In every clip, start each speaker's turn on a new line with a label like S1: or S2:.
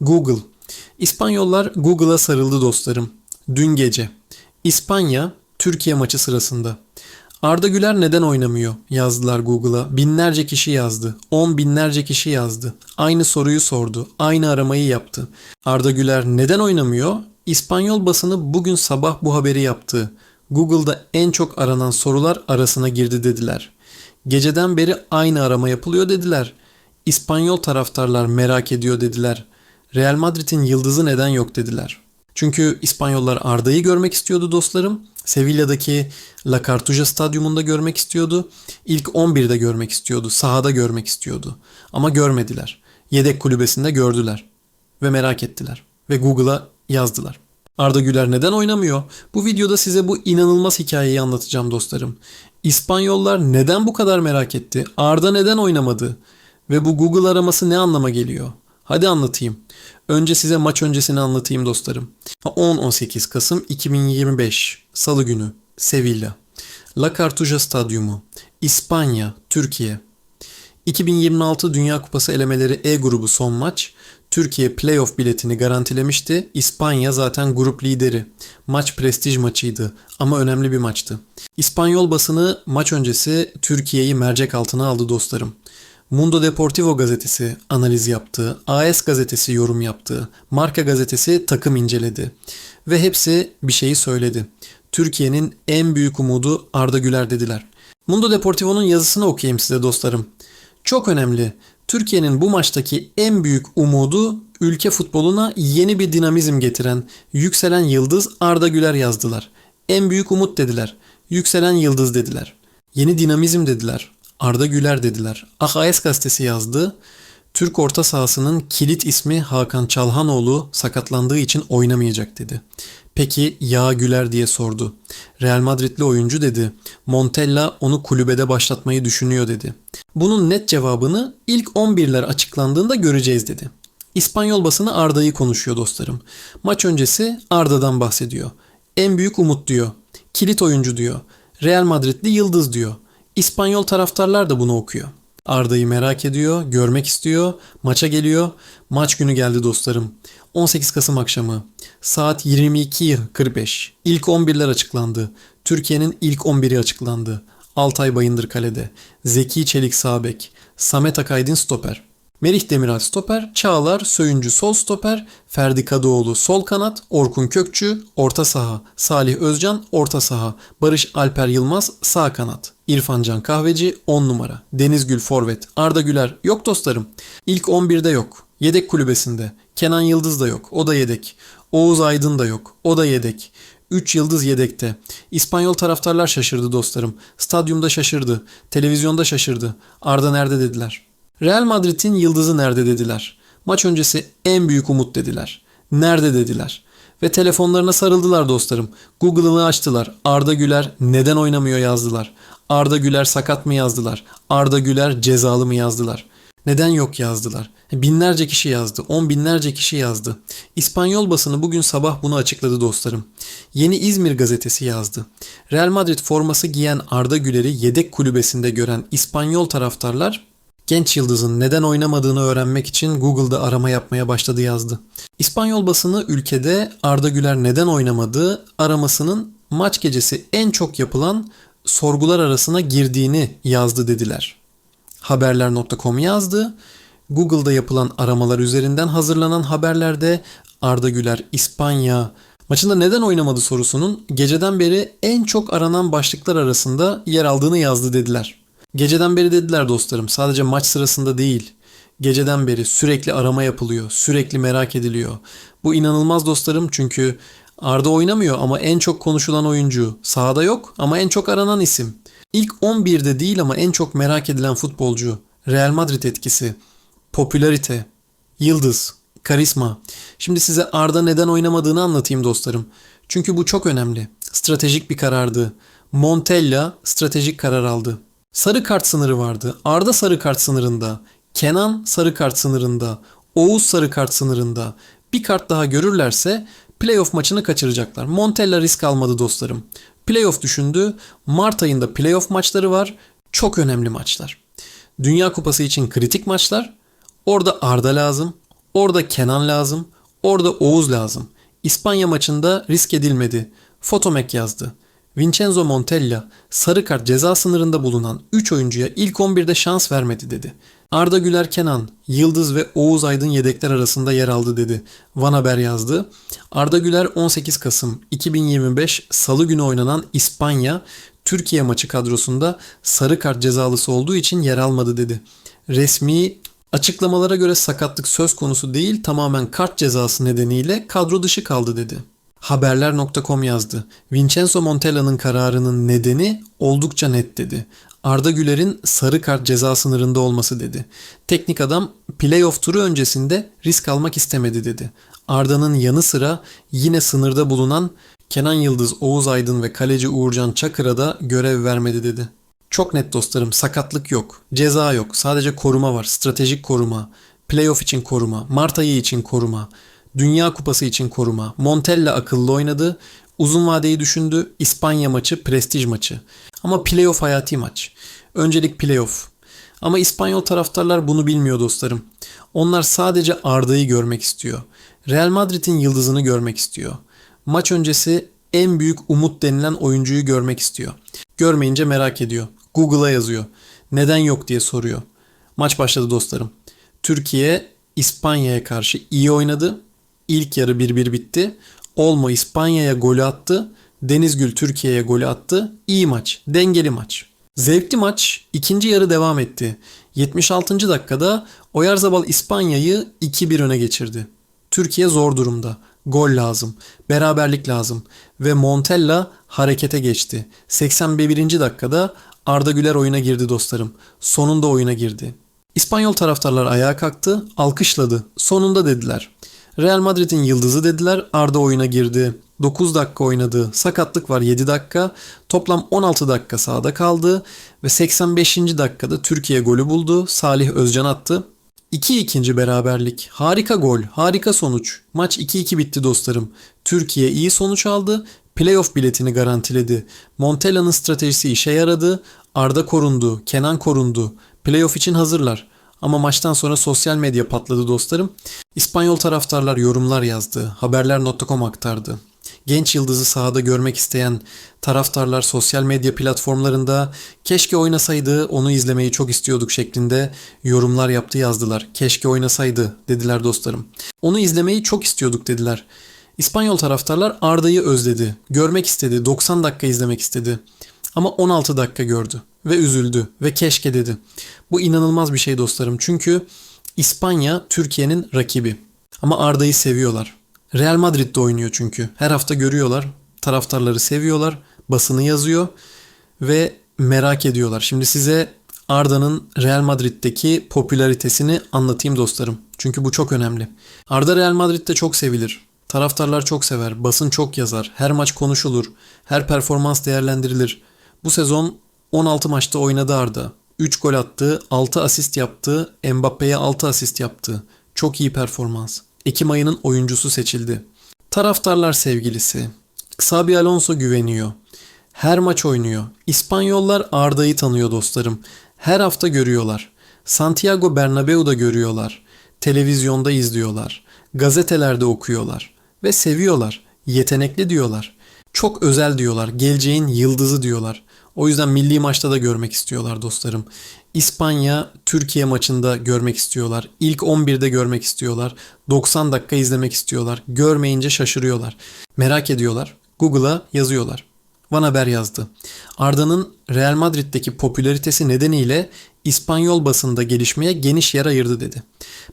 S1: Google. İspanyollar Google'a sarıldı dostlarım. Dün gece. İspanya, Türkiye maçı sırasında. Arda Güler neden oynamıyor yazdılar Google'a. Binlerce kişi yazdı. On binlerce kişi yazdı. Aynı soruyu sordu. Aynı aramayı yaptı. Arda Güler neden oynamıyor? İspanyol basını bugün sabah bu haberi yaptı. Google'da en çok aranan sorular arasına girdi dediler. Geceden beri aynı arama yapılıyor dediler. İspanyol taraftarlar merak ediyor dediler. Real Madrid'in yıldızı neden yok dediler. Çünkü İspanyollar Arda'yı görmek istiyordu dostlarım. Sevilla'daki La Cartuja stadyumunda görmek istiyordu. İlk 11'de görmek istiyordu. Sahada görmek istiyordu. Ama görmediler. Yedek kulübesinde gördüler. Ve merak ettiler. Ve Google'a yazdılar. Arda Güler neden oynamıyor? Bu videoda size bu inanılmaz hikayeyi anlatacağım dostlarım. İspanyollar neden bu kadar merak etti? Arda neden oynamadı? Ve bu Google araması ne anlama geliyor? Hadi anlatayım. Önce size maç öncesini anlatayım dostlarım. 10-18 Kasım 2025 Salı günü Sevilla. La Cartuja Stadyumu. İspanya, Türkiye. 2026 Dünya Kupası elemeleri E grubu son maç. Türkiye playoff biletini garantilemişti. İspanya zaten grup lideri. Maç prestij maçıydı ama önemli bir maçtı. İspanyol basını maç öncesi Türkiye'yi mercek altına aldı dostlarım. Mundo Deportivo gazetesi analiz yaptı, AS gazetesi yorum yaptı, Marka gazetesi takım inceledi ve hepsi bir şeyi söyledi. Türkiye'nin en büyük umudu Arda Güler dediler. Mundo Deportivo'nun yazısını okuyayım size dostlarım. Çok önemli. Türkiye'nin bu maçtaki en büyük umudu ülke futboluna yeni bir dinamizm getiren, yükselen yıldız Arda Güler yazdılar. En büyük umut dediler. Yükselen yıldız dediler. Yeni dinamizm dediler. Arda Güler dediler. AHS gazetesi yazdı. Türk orta sahasının kilit ismi Hakan Çalhanoğlu sakatlandığı için oynamayacak dedi. Peki ya Güler diye sordu. Real Madridli oyuncu dedi. Montella onu kulübede başlatmayı düşünüyor dedi. Bunun net cevabını ilk 11'ler açıklandığında göreceğiz dedi. İspanyol basını Arda'yı konuşuyor dostlarım. Maç öncesi Arda'dan bahsediyor. En büyük umut diyor. Kilit oyuncu diyor. Real Madridli yıldız diyor. İspanyol taraftarlar da bunu okuyor. Arda'yı merak ediyor, görmek istiyor, maça geliyor. Maç günü geldi dostlarım. 18 Kasım akşamı. Saat 22.45. İlk 11'ler açıklandı. Türkiye'nin ilk 11'i açıklandı. Altay Bayındır kalede. Zeki Çelik sağ bek. Samet Akaydın stoper. Merih Demiral stoper, Çağlar Söyüncü sol stoper, Ferdi Kadıoğlu sol kanat, Orkun Kökçü orta saha, Salih Özcan orta saha, Barış Alper Yılmaz sağ kanat, İrfan Can Kahveci 10 numara, Deniz Gül forvet, Arda Güler yok dostlarım. İlk 11'de yok. Yedek kulübesinde. Kenan Yıldız da yok. O da yedek. Oğuz Aydın da yok. O da yedek. 3 yıldız yedekte. İspanyol taraftarlar şaşırdı dostlarım. Stadyumda şaşırdı. Televizyonda şaşırdı. Arda nerede dediler. Real Madrid'in yıldızı nerede dediler. Maç öncesi en büyük umut dediler. Nerede dediler. Ve telefonlarına sarıldılar dostlarım. Google'ını açtılar. Arda Güler neden oynamıyor yazdılar. Arda Güler sakat mı yazdılar. Arda Güler cezalı mı yazdılar. Neden yok yazdılar. Binlerce kişi yazdı. On binlerce kişi yazdı. İspanyol basını bugün sabah bunu açıkladı dostlarım. Yeni İzmir gazetesi yazdı. Real Madrid forması giyen Arda Güler'i yedek kulübesinde gören İspanyol taraftarlar genç yıldızın neden oynamadığını öğrenmek için Google'da arama yapmaya başladı yazdı. İspanyol basını ülkede Arda Güler neden oynamadı aramasının maç gecesi en çok yapılan sorgular arasına girdiğini yazdı dediler. Haberler.com yazdı. Google'da yapılan aramalar üzerinden hazırlanan haberlerde Arda Güler İspanya maçında neden oynamadı sorusunun geceden beri en çok aranan başlıklar arasında yer aldığını yazdı dediler. Geceden beri dediler dostlarım sadece maç sırasında değil. Geceden beri sürekli arama yapılıyor, sürekli merak ediliyor. Bu inanılmaz dostlarım çünkü Arda oynamıyor ama en çok konuşulan oyuncu. Sahada yok ama en çok aranan isim. İlk 11'de değil ama en çok merak edilen futbolcu. Real Madrid etkisi. Popülarite. Yıldız. Karizma. Şimdi size Arda neden oynamadığını anlatayım dostlarım. Çünkü bu çok önemli. Stratejik bir karardı. Montella stratejik karar aldı. Sarı kart sınırı vardı. Arda sarı kart sınırında. Kenan sarı kart sınırında. Oğuz sarı kart sınırında. Bir kart daha görürlerse playoff maçını kaçıracaklar. Montella risk almadı dostlarım. Playoff düşündü. Mart ayında playoff maçları var. Çok önemli maçlar. Dünya Kupası için kritik maçlar. Orada Arda lazım. Orada Kenan lazım. Orada Oğuz lazım. İspanya maçında risk edilmedi. Fotomek yazdı. Vincenzo Montella sarı kart ceza sınırında bulunan 3 oyuncuya ilk 11'de şans vermedi dedi. Arda Güler Kenan, Yıldız ve Oğuz Aydın yedekler arasında yer aldı dedi. Van Haber yazdı. Arda Güler 18 Kasım 2025 Salı günü oynanan İspanya Türkiye maçı kadrosunda sarı kart cezalısı olduğu için yer almadı dedi. Resmi açıklamalara göre sakatlık söz konusu değil tamamen kart cezası nedeniyle kadro dışı kaldı dedi. Haberler.com yazdı. Vincenzo Montella'nın kararının nedeni oldukça net dedi. Arda Güler'in sarı kart ceza sınırında olması dedi. Teknik adam playoff turu öncesinde risk almak istemedi dedi. Arda'nın yanı sıra yine sınırda bulunan Kenan Yıldız, Oğuz Aydın ve kaleci Uğurcan Çakır'a da görev vermedi dedi. Çok net dostlarım sakatlık yok, ceza yok, sadece koruma var, stratejik koruma, playoff için koruma, Mart ayı için koruma, Dünya Kupası için koruma. Montella akıllı oynadı, uzun vadeyi düşündü, İspanya maçı prestij maçı. Ama playoff hayati maç. Öncelik playoff. Ama İspanyol taraftarlar bunu bilmiyor dostlarım. Onlar sadece Arda'yı görmek istiyor. Real Madrid'in yıldızını görmek istiyor. Maç öncesi en büyük umut denilen oyuncuyu görmek istiyor. Görmeyince merak ediyor. Google'a yazıyor. Neden yok diye soruyor. Maç başladı dostlarım. Türkiye İspanya'ya karşı iyi oynadı. İlk yarı 1-1 bitti. Olmo İspanya'ya golü attı. Denizgül Türkiye'ye golü attı. İyi maç, dengeli maç. Zevkli maç ikinci yarı devam etti. 76. dakikada Oyarzabal İspanya'yı 2-1 öne geçirdi. Türkiye zor durumda. Gol lazım, beraberlik lazım ve Montella harekete geçti. 81. dakikada Arda Güler oyuna girdi dostlarım. Sonunda oyuna girdi. İspanyol taraftarlar ayağa kalktı, alkışladı. Sonunda dediler. Real Madrid'in yıldızı dediler. Arda oyuna girdi. 9 dakika oynadı. Sakatlık var 7 dakika. Toplam 16 dakika sahada kaldı ve 85. dakikada Türkiye golü buldu. Salih Özcan attı. 2 ikinci beraberlik. Harika gol, harika sonuç. Maç 2-2 bitti dostlarım. Türkiye iyi sonuç aldı. Playoff biletini garantiledi. Montella'nın stratejisi işe yaradı. Arda korundu, Kenan korundu. Playoff için hazırlar. Ama maçtan sonra sosyal medya patladı dostlarım. İspanyol taraftarlar yorumlar yazdı. Haberler.com aktardı. Genç yıldızı sahada görmek isteyen taraftarlar sosyal medya platformlarında keşke oynasaydı onu izlemeyi çok istiyorduk şeklinde yorumlar yaptı yazdılar. Keşke oynasaydı dediler dostlarım. Onu izlemeyi çok istiyorduk dediler. İspanyol taraftarlar Arda'yı özledi. Görmek istedi. 90 dakika izlemek istedi. Ama 16 dakika gördü ve üzüldü ve keşke dedi. Bu inanılmaz bir şey dostlarım. Çünkü İspanya Türkiye'nin rakibi. Ama Arda'yı seviyorlar. Real Madrid'de oynuyor çünkü. Her hafta görüyorlar. Taraftarları seviyorlar. Basını yazıyor ve merak ediyorlar. Şimdi size Arda'nın Real Madrid'deki popülaritesini anlatayım dostlarım. Çünkü bu çok önemli. Arda Real Madrid'de çok sevilir. Taraftarlar çok sever, basın çok yazar, her maç konuşulur, her performans değerlendirilir. Bu sezon 16 maçta oynadı Arda. 3 gol attı, 6 asist yaptı, Mbappe'ye 6 asist yaptı. Çok iyi performans. Ekim ayının oyuncusu seçildi. Taraftarlar sevgilisi. Xabi Alonso güveniyor. Her maç oynuyor. İspanyollar Arda'yı tanıyor dostlarım. Her hafta görüyorlar. Santiago Bernabeu'da görüyorlar. Televizyonda izliyorlar. Gazetelerde okuyorlar. Ve seviyorlar. Yetenekli diyorlar. Çok özel diyorlar. Geleceğin yıldızı diyorlar. O yüzden milli maçta da görmek istiyorlar dostlarım. İspanya Türkiye maçında görmek istiyorlar. İlk 11'de görmek istiyorlar. 90 dakika izlemek istiyorlar. Görmeyince şaşırıyorlar. Merak ediyorlar. Google'a yazıyorlar. Van Haber yazdı. Arda'nın Real Madrid'deki popülaritesi nedeniyle İspanyol basında gelişmeye geniş yer ayırdı dedi.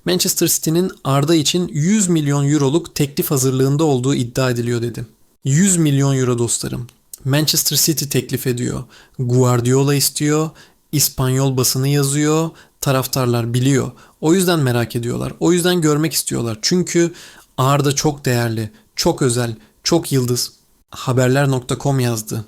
S1: Manchester City'nin Arda için 100 milyon euroluk teklif hazırlığında olduğu iddia ediliyor dedi. 100 milyon euro dostlarım. Manchester City teklif ediyor. Guardiola istiyor. İspanyol basını yazıyor. Taraftarlar biliyor. O yüzden merak ediyorlar. O yüzden görmek istiyorlar. Çünkü Arda çok değerli, çok özel, çok yıldız. Haberler.com yazdı.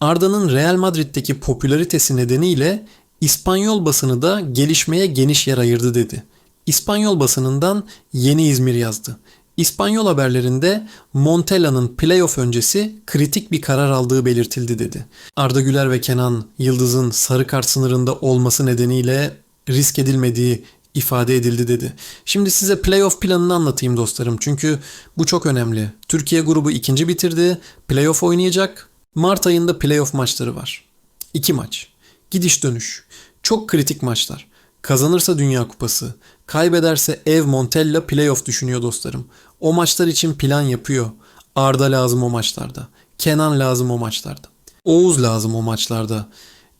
S1: Arda'nın Real Madrid'deki popülaritesi nedeniyle İspanyol basını da gelişmeye geniş yer ayırdı dedi. İspanyol basınından Yeni İzmir yazdı. İspanyol haberlerinde Montella'nın playoff öncesi kritik bir karar aldığı belirtildi dedi. Arda Güler ve Kenan Yıldız'ın sarı kart sınırında olması nedeniyle risk edilmediği ifade edildi dedi. Şimdi size playoff planını anlatayım dostlarım. Çünkü bu çok önemli. Türkiye grubu ikinci bitirdi. Playoff oynayacak. Mart ayında playoff maçları var. İki maç. Gidiş dönüş. Çok kritik maçlar. Kazanırsa Dünya Kupası. Kaybederse ev Montella playoff düşünüyor dostlarım. O maçlar için plan yapıyor. Arda lazım o maçlarda. Kenan lazım o maçlarda. Oğuz lazım o maçlarda.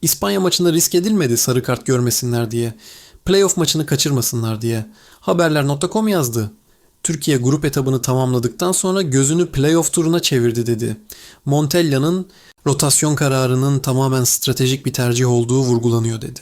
S1: İspanya maçında risk edilmedi sarı kart görmesinler diye. Playoff maçını kaçırmasınlar diye. Haberler.com yazdı. Türkiye grup etabını tamamladıktan sonra gözünü playoff turuna çevirdi dedi. Montella'nın rotasyon kararının tamamen stratejik bir tercih olduğu vurgulanıyor dedi.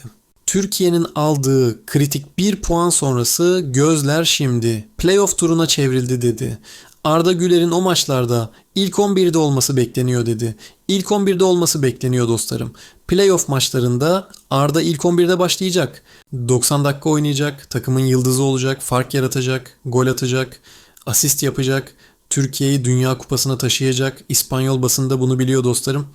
S1: Türkiye'nin aldığı kritik bir puan sonrası gözler şimdi playoff turuna çevrildi dedi. Arda Güler'in o maçlarda ilk 11'de olması bekleniyor dedi. İlk 11'de olması bekleniyor dostlarım. Playoff maçlarında Arda ilk 11'de başlayacak. 90 dakika oynayacak, takımın yıldızı olacak, fark yaratacak, gol atacak, asist yapacak. Türkiye'yi Dünya Kupası'na taşıyacak. İspanyol basında bunu biliyor dostlarım.